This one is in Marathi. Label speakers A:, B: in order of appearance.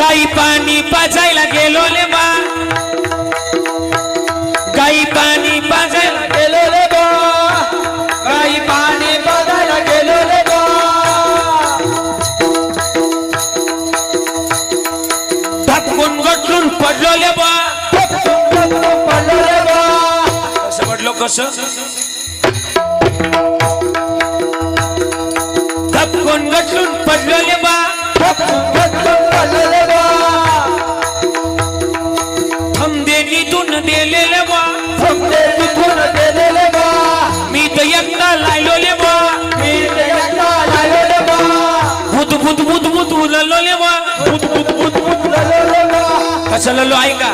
A: गाई पाणी पाजायला गेलो ले बा. गाई पाणी पाजायला
B: गेलो रे बा. गाई पाणी पाजायला गेलो रे बा.
A: धपकून गटलून पडलो ले बा
B: पडलो रे बा.
A: कसं पडलो कसं? धपकून गटलून पडलो दिलेले बा.
B: तिथून गेलेले बा.
A: मी तर एकटा लायलो ले बा.
B: मी ते एकटा लागलो रे बा.
A: भूत भूत भूत भूत उललो ले बा.
B: भूत भूत भूत भूत रे बा.
A: कसं ललो ऐका.